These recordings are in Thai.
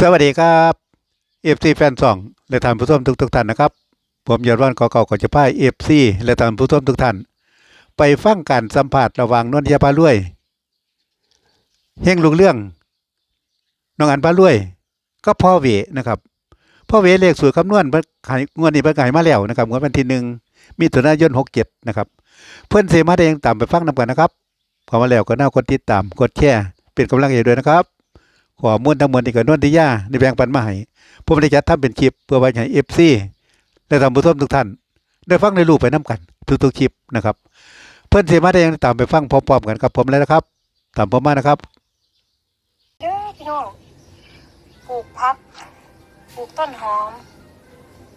สวัสดีครับเอฟซีแฟนสองและท่านผู้ชมทุกทุกๆท่านนะครับ ผมยอดวันกอเก่าก่อจะพ่ายเอฟซีและท่านผู้ชมทุกท่าน ไปฟังการสัมผัสระหว่างนวลยาพาลุยเฮงลุงเรื่องน้องอันพาลุยก็พ่อเวนะครับพ่อเวเลขสูตรคำนวณเพิ่นขายงวดนี้เพิ่นขายมาแล้วนะครับงวดวันที่หนึ่งมีถุนายนหกเจ็ดนะครับเพื่อนเสมาได้ยังตามไปฟังนำกันนะครับพอมาแล้วก็น่ากดติดตามกดแชร์เป็นกำลังใจด้วยนะครับ ขอมูลทั้งหมดนี่ก็นวลทิยาในแบงปันมาให้ผมได้จัดทำเป็นคลิปเพื่อไว้ให้เอฟซีและท่านผู้ชมทุกท่าน ได้ฟังในรูปไปน้กันทุกๆคลิปนะครับ เพื่อนเสียมาได้ยังตามไปฟังพร้อมๆกันกับผมเลยนะครับ ตามผมมานะครับเด้อพี่น้องปลูกพักปลูกต้นหอม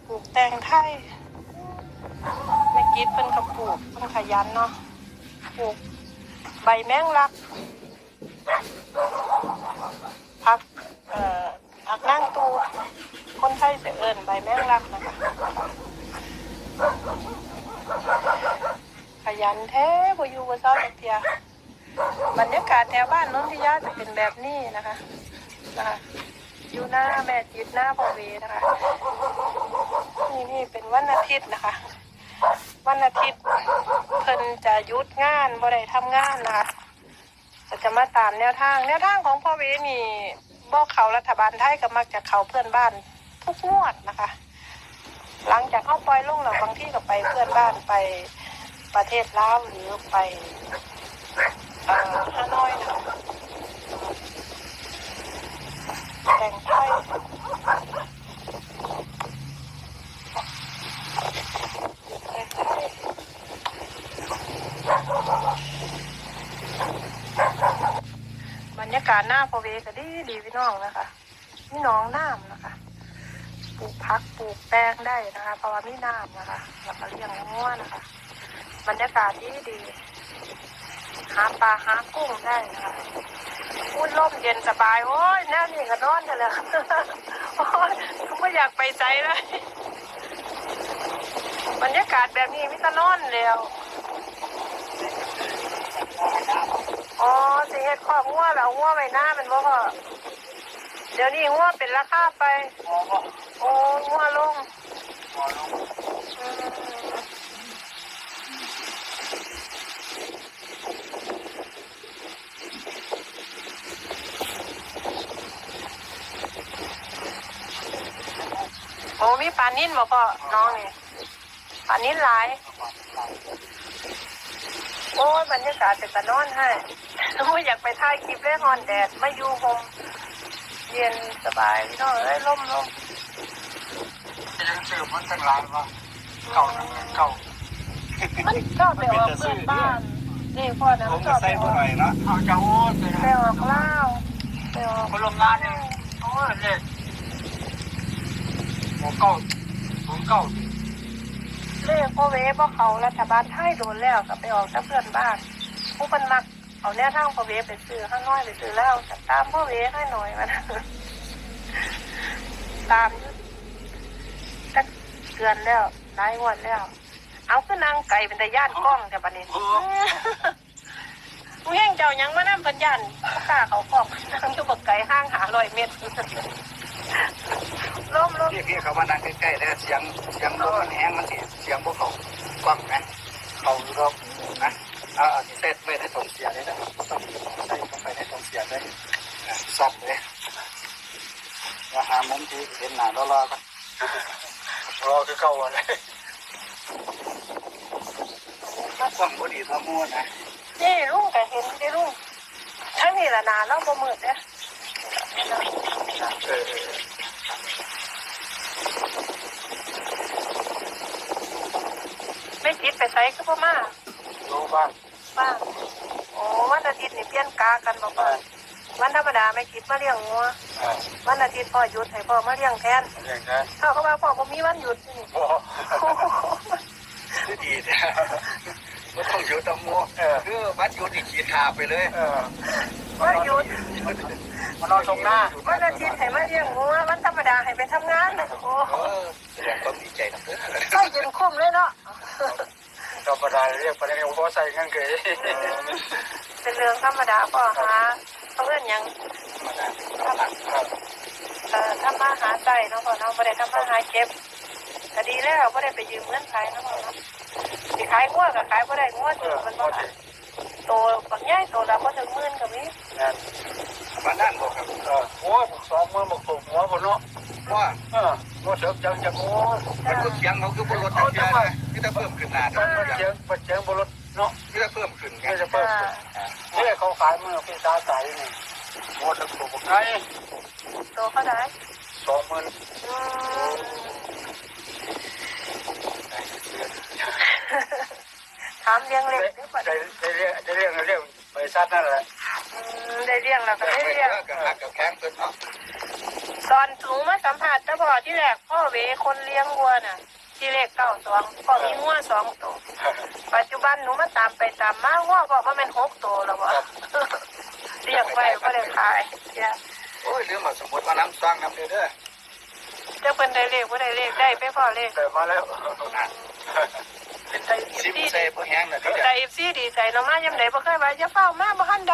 ปลูกแตงไทยแม่กิ๊ดเป็นกับปลูกเป็นขยันเนาะปลูกใบแมงลัก พัก เอ่อผักนั่งตู คนไทยจะเอิญใบ แมงลักนะคะขยันแท้บ่อยู่บ่เศร้าจักเทียบรรยากาศแถวบ้านน้นทิยาจะเป็นแบบนี้นะคะนะคะอยู่หน้าแม่จิตหน้าพอเวนะคะนี่นี่เป็นวันอาทิตย์นะคะ วันอาทิตย์เพิ่นจะยุดงานบ่ได้ทำงานนะคะก็จะมาตามแนวทาง แนวทางของพ่อเวนี่บอกเขารัฐบาลไทยก็มักจะเขาเพื่อนบ้าน ทุกงวดนะคะ หลังจากเข้าปล่อยลงแล้วบางที่ก็ไปเพื่อนบ้านไปประเทศลาวหรือไปเอ่อฮานอยนะแต่งไทยแต่งไทยบรรยากาศหน้าพอเวก็ดีดีพี่น้องนะคะนี่น้องน้ำนะคะ ปลูกพักปลูกแป้งได้นะคะเพราะว่ามีน้ำนะคะแล้วก็เลี้ยงงัวนะคะ บรรยากาศดีดีหาปลาหากุ้งได้นะคะพูดร่มเย็นสบาย โอ้ยแน่นี่ก็นอนกันเลยโอ้ยไม่อยากไปใจเลยบรรยากาศแบบนี้มิตรนอนแล้วอ๋อสิเฮ็ดครอบงัวแล้วงัวไว้หน้าเป็นบ่พอเดี๋ยวนี้งัวเป็นราคาไป โอ้งัวลงอืมโอ้มีปลานิ่นบ่พ่อน้องนี่ปลานิ่นหลาย โอ้ยบรรยากาศเป็นตะนอนให้โอ้ยอยากไปถ่ายคลิปเล่นฮอนแดดมาอยู่โฮมเย็นสบายพี่น้องเอ้ยร่มร่ม ยังสืบมันตั้งหลายว่าเก่าทั้งเก่ามันชอบไปออกเพื่อนบ้านนี่พ่อนะผมัมนชก็อบไปใส่อบ่กหน่อยนะเอาเจ้าโอ้ยไปออกเล่าวไปออกคนลงงานเนี่ยโอ้ยเลยโอ้เก่าผมเก่าเลขพ่อเวพ่อเขารัฐบาลไทยโดนแล้วก็ไปออกกับเพื่อนบ้านผู้เป็นมักเอาแนวทางพ่อเวไปซื้อข้างน้อยไปซื้อแล้วตามพ่อเวให้หน่อยมันตามอยู่ เดือนแล้วหลายวันแล้ว เอาขึ้นนางไก่เป็นตาย่านกล้องแต่บัดนี้มึงแห้งเจ้ายังมานั่งเป็นย่านข้าเขากล้องนั่งอยู่บักไก่ห้างหาลอยเม็ดล้มล้มพี่พี่เขามานั่งใกล้ๆแล้วเสียงเสียงลมมันแห้งมันสิเสียงพวกเขากว้างนะเขาอยู่รอบนะเอาเอาที่เซตไว้ในตรงเสียเลยนะต้องใส่เข้าไปในตรงเสียเลยซับเลยอย่าหามุมที่เห็นหน้ารอๆกันรอ คือเก่าอะไรกว้างพอดีทั้งมวนะนี่ลุงก็เห็นได้ลุงทั้งนี้ละนาเราบ่มืดเด้เออไม่คิดไปใส่ก็บ่มารู้บ้างบ้างโอ้วันอาทิตย์นี่เปลี่ยนกากันบอกว่า วันธรรมดาไม่คิดมาเลี้ยงงัวอ่าวันอาทิตย์พ่อหยุดให้พ่อมาเลี้ยงแทนอย่างนั้นเขาก็ว่าพ่อผมมีวันหยุดนี่โอ้ดีนะไม่ต้องอยู่ต้องมัวคือวัดอยู่ที่ขีดขาไปเลยวันหยุดมานอนตรงหน้าวันอาทิตย์ให้มาเลี้ยงงัววันธรรมดาให้ไปทำงานโอ้เออแสดงความดีใจนะเพื่อนใส่จนคุ้มเลยเนาะธรรมดาเรียกไปแล้วพอใส่งั้นเกยเป็นเรื่องธรรมดาพ่อหาเขาเอื้อนหยังธรรมดาสเนาะพ่อเนาะบ่ได้ทำมาหาเก็บก็ดีแล้วบ่ได้ไปยืมเงินใครเนาะพ่อเนาะสิขายงัวก็ขายบ่ได้งัวเอถึงอมันพบ่อค่ะดีโตบักใหญ่โตละบ่ถึงหมื่นก็มีงานมานั่นบอกครับเออหัวบุกสองมือบุกสูงหัวบนเนาะว่าเออว่าเถิบจังจะโอ้มันก็เสียงเขาคือบนรถจักรยานที่จะเพิ่มขึ้นหนามันเสียงมันเสียงบนรถเนาะที่จะเพิ่มขึ้นไงจะเพิ่มขึ้นนี่เขาขายมือพี่ตาใสนี่หั วถึงสูงไงโตเขาได้สองหมื่นอืมถามเลี้ยงเล็กได้ปะได้ได้เรียกได้เรียกเรียกบริษัทนั่นแหละอืมได้เลี้ยงแล้วก็ได้เลี้ยงกับหักกับแข้งเป็นเนาะตอนสูงมาสัมผัสเจ้าพ่อที่แรกพ่อเวคนเลี้ยงวัวน่ะ ที่เลขเก้าสองพ่อมีงัวสองตัวปัจจุบันหนูมาตามไปตามมางัวบอกว่ามันหกตัวแล้ววะ เลี้ยงไว้ก็เลยขายเนี่ยโอ้ยลืมมาสมมติว่าน้ำสร้างน้ำเด้อเจ้าเป็นได้เลขว่าได้เลขได้ไปพ่อเลขแต่มาแล้วเป็นใจอีซิมซี่เซ่พวกแห้งน่ะที่ใจอีซี่ดีใจเนาะมายำไหนบ่เคยว่าจะเฝ้ามาบ่ทันใด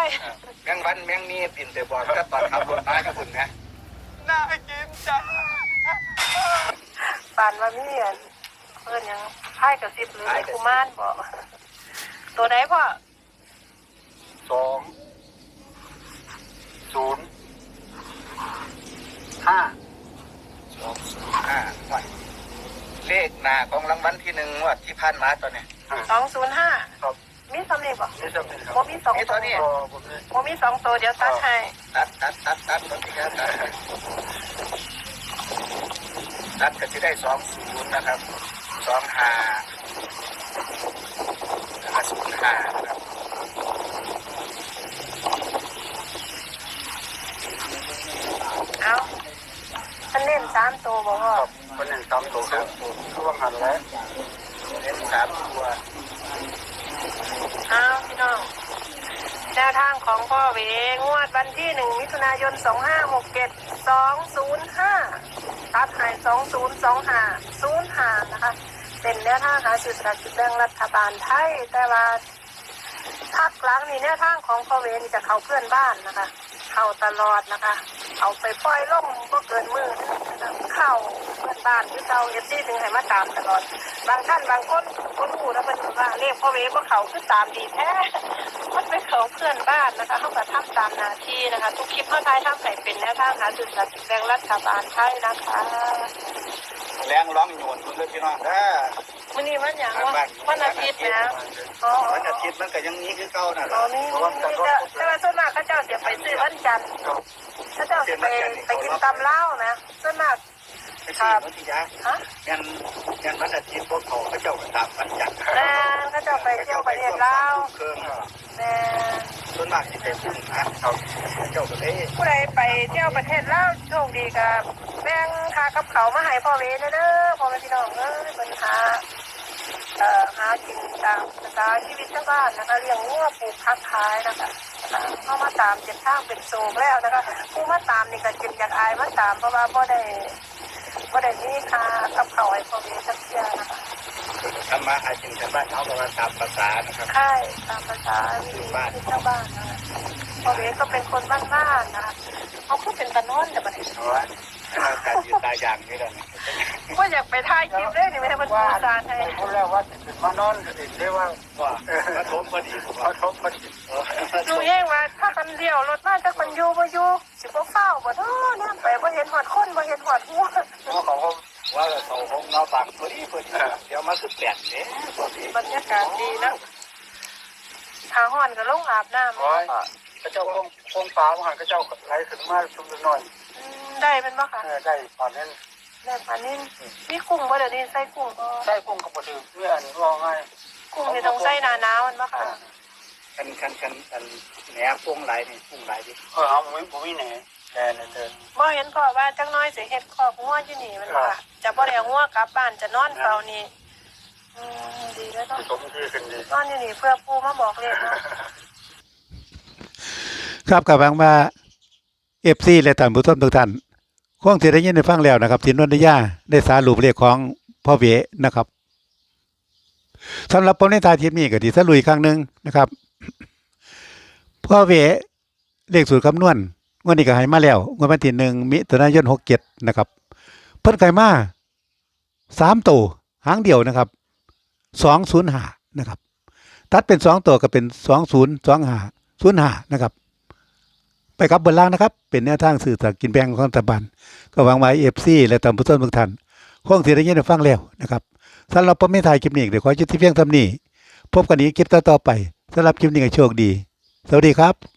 แมงวันแมงมีปิ่นแต่บ่อก็ตอนขับรถมากับคุณนะน่ากินจังปานว่ามีอันเพิ่นหยังพายกับสิบหรือไอ้กุมารบอกตัวไหนพ่อสอง ศูนย์ห้าสองศูนย์ห้าเลขหน้าของรางวัลที่หนึ่งงว่าที่ผ่านมาตอนนี้สองศูนย์ห้าครับ มีสำเร็จบ่นี่จะเป็นครับบ่มีสองนี่ตัตัววนี้บ่มีสองตัวเดี๋ยวตัดให้ตัดตัดตัดตัดตัวนี้ครับตัดตัดก็จะได้สองศูนย์นะครับสองห้าแล้วก็ศูนย์ห้านะครับเอามันเล่นสามตัวบ่พ่อ คนหนึ่งสามตัวครับช่วงหันแล้วเล่นสามตัว เอาพี่น้องแนวทาง ของพ่อเวงวดวันที่หนึ่งมิถุนายนสองห้าหกเจ็ดสองศูนย์ห้าตัดให้สองศูนย์สองห้าศูนย์ห้านะคะ เป็นแนวทางหาสื่อสารกินแบ่งรัฐบาลไทย แต่ว่าภาคหลังนี่แนวทางของพ่อเวนี่จะเข้าเพื่อนบ้านนะคะ เข้าตลอดนะคะ เอาไปปล่อยล่มก็เกินมือเข้าเพื่อน บ้านที่เจ้าเอฟซีถึงให้มาตามตลอด บางท่านบางคนก็รู้แล้วเป็นว่าเรียกพ่อเวก็เขาคือตามดีแท้มันไปเขาเพื่อนบ้านนะคะเขาก็ทำตามหน้าที่นะคะ ทุกคลิปเขาทายทำให้เป็นแนวทางหาสื่อสลารกินแบ่งรัฐบาลไทยนะคะแรงร้องโยนคุณเลยพี่น้องถ้าวันนี้วันอย่างว่าวันอาทิตย์นะอ๋อวันอาทิตย์มันก็ยังนี้คือเก่าน่ะอ๋อมีมีมีแต่แต่ว่าส่วนมากเขาเจ้าจะไปซื้อวันจันทร์เขาเจ้าจะไปไปกินตำเหล้านะส่วนมาก ไม่ใช่วันที่ยาฮะยันยันวันอาทิตย์พวกเขาเขาเจ้าก็ตามวันจันทร์แม่เขาเจ้าไปเที่ยวประเทศลาวเครื่องแม่ส่วนมากที่ไปพุ่งนะเขาเจ้าก็เลยผู้ใดไปเที่ยวประเทศลาวโชคดีกับแบ่งค่ากับเขาวมาให้พ่อเวเด้อเด้อพ่อแม่พี่น้องเอ้ยปัญหาเอ่อหากินตามสไตล์ชีวิตชาวบ้านนะคะเลี้ยงวัวปลูกผักขายนะคะเข้ามาตามเจ็บทางเป็นโศกแล้วนะคะผู้มาตามนี่ก็เจ็บอยากอายมาตามเพราะว่าบ่ได้ บ่ได้มีค่ากับเขาวให้พ่อเวสักเที่ยนะคะทำมาหากินชาวบ้านเขาประมาณตามภาษานะครับค่ายตามภาษาวิถีชีวิตชาวบ้านนะคะพ่อเวก็เป็นคนบ้านๆนะคะเขาพูดเป็นตะนอนแต่บัดนี้เพราะว่าการยืนตายอย่างนี้แหละว่าอยากไปถ่ายคลิปเลยนี่ไม่ให้มันปูซานให้พูดแล้วว่าเป็นมานอนก็ได้เรียกว่าว่ามาทมพอดีมาทมพอดีดูเองว่าถ้าคันเดียวรถมาจากคนอยู่บ่อยู่สิบ่เฝ้าบ่เนาะเนี่ยไปบ่เห็นหอด คนบ่เห็นหอดหัวเขาเขาว่าเขาคงเราบังพอดีพอดีเดี๋ยวมาคือแปดเนี่ยพอดีบรรยากาศดีนะทางห้อนก็ลงอาบน้ำร้อยพระเจ้าคงคงฟ้าว่าพระเจ้าไหลขึ้นมาชุมน้อยอืมได้เป็นบ่คะได้ตอนนั้นได้ปานนี้มีกุ้งบ่เดี๋ยวนี้ใส่กุ้งบ่ใส่กุ้งกับปลาดึกเมื่ออันว่าไงกุ้งนี่ต้องใส่หน้าหนาวมันบ่คะคันคันคันคันแหนกุ้งไหลนี่กุ้งไหลดิเออเอาผมผมมีแหน แหนเดินบ่เห็นพ่อว่าจักหน้อยสิเฮ็ดคอกงัวอยู่นี่มันบ่คะจะบ่ได้เอางัวกลับบ้านจะนอนเฝ้านี่อืมดีแล้วต้องสมที่ขึ้นดีนอนอยู่นี่เพื่อปูมาบอกเลขเนาะ ครับกับบังว่าเอฟซีและท่านผู้ชมทุกท่านคงที่ได้ยินได้ฟังแล้วนะครับที่นนทยาได้สารุปเลขของพ่อเวนะครับสำหรับผมในทายทิปนี้ก็ดีสรุปอีกครั้งหนึ่งนะครับ พ่อเวเลขสูตรคำนวณ งวดนี้ก็ให้มาแล้วงวดวันที่หนึ่งมิถุนายนหกเจ็ดนะครับ เพิ่นไก่มาสามตัวหางเดียวนะครับสองศูนย์หานะครับ ตัดเป็นสองตัวก็เป็นสองศูนย์สองหาศูนย์หานะครับ ไปกับบนล่างนะครับ เป็นแนวทางสื่อสารกินแบ่งของรัฐบาลก็หวังไว้เอฟซีและตามผู้ชมทุกท่านคงที่ได้ยินได้ฟังแล้วนะครับสำหรับผมไม่ถ่ายคลิปนี้เดี๋ยวขอจุดที่เพียงท่านี้พบกันอีกคลิปต่อๆไปสำหรับคลิปนี้ก็โชคดี สวัสดีครับ